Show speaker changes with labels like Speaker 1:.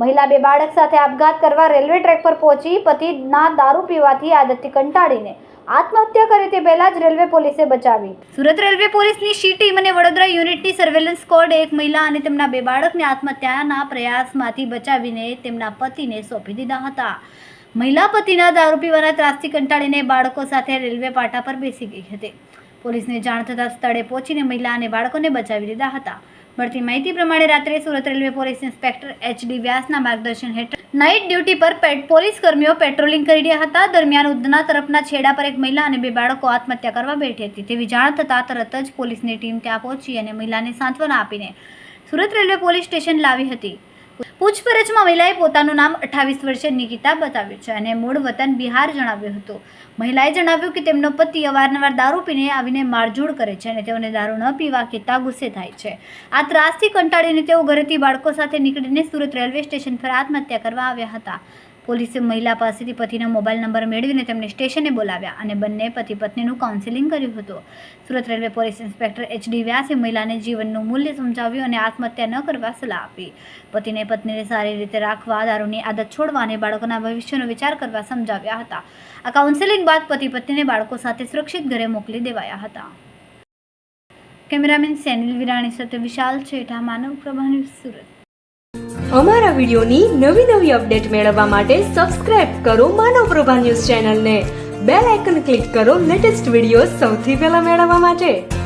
Speaker 1: મહિલા બે બાળક સાથે આપઘાત કરવા રેલવે ટ્રેક પર પહોંચી પતિના દારૂ પીવાથી આદતથી કંટાળીને આત્મહત્યા કરી તે પહેલા જ રેલવે પોલીસે બચાવી. સુરત રેલવે પોલીસની સી ટીમ અને વડોદરા યુનિટની સર્વેલન્સ સ્કોડે એક મહિલા અને તેમના બે બાળકને આત્મહત્યાના પ્રયાસમાંથી બચાવીને તેમના પતિને સોંપી દીધા હતા. મહિલા પતિના દારૂ પીવાના ત્રાસથી કંટાળીને બાળકો સાથે રેલવે પાટા પર બેસી ગઈ હતી. પોલીસને જાણ થતાં સ્થળે પહોંચીને મહિલા અને બાળકોને બચાવી લીધા હતા. મળતી માહિતી પ્રમાણે રાત્રે Surat railway police inspector H D વ્યાસના માર્ગદર્શન હેઠળ નાઇટ ડ્યુટી પર પોલીસ કર્મીઓ પેટ્રોલિંગ કરી રહ્યા હતા. દરમિયાન ઉધના તરફના છેડા પર એક મહિલા અને બે બાળકો આત્મહત્યા કરવા બેઠી હતી. તેવી જાણ થતાં તરત જ પોલીસની ટીમ ત્યાં પહોંચી અને મહિલાને સાંત્વના આપીને સુરત રેલવે પોલીસ સ્ટેશન લાવી હતી. પૂછપરછમાં મહિલાએ પોતાનું નામ અઠ્ઠાવીસ વર્ષે નિકિતા બતાવ્યું છે અને મૂળ વતન બિહાર જણાવ્યું હતું. મહિલાએ જણાવ્યું કે તેમનો પતિ અવારનવાર દારૂ પીને આવીને મારઝૂડ કરે છે અને તેઓને દારૂ ન પીવા કહેતા ગુસ્સે થાય છે. આ ત્રાસથી કંટાળીને તેઓ ઘરેથી બાળકો સાથે નીકળીને સુરત રેલવે સ્ટેશન પર આત્મહત્યા કરવા આવ્યા હતા. પોલીસે મહિલા પાસેથી પતિનો મોબાઈલ નંબર મેળવીને તેમને સ્ટેશને બોલાવ્યા અને બંને પતિ પત્નીનું કાઉન્સેલિંગ કર્યું હતું. Surat railway police inspector H D વ્યાસે મહિલાને જીવનનું મૂલ્ય સમજાવ્યું અને આત્મહત્યા ન કરવા સલાહ આપી. પતિને પત્નીને સારી રીતે રાખવા, દારૂની આદત છોડવા બાળકોના ભવિષ્યનો વિચાર કરવા સમજાવ્યા હતા. આ કાઉન્સેલિંગ બાદ પતિ પત્નીને બાળકો સાથે સુરક્ષિત ઘરે મોકલી દેવાયા હતા. કેમેરામેન સેનિલ વિરાણી સાથે વિશાલ છેઠા, માનવ પ્રભા ન્યૂઝ સુરત.
Speaker 2: અમારા વિડીયોની નવી નવી અપડેટ મેળવવા માટે સબસ્ક્રાઇબ કરો માનવ પ્રભા ન્યૂઝ ચેનલને. બેલ આઇકન ક્લિક કરો લેટેસ્ટ વીડિયો સૌથી પહેલા મેળવવા માટે.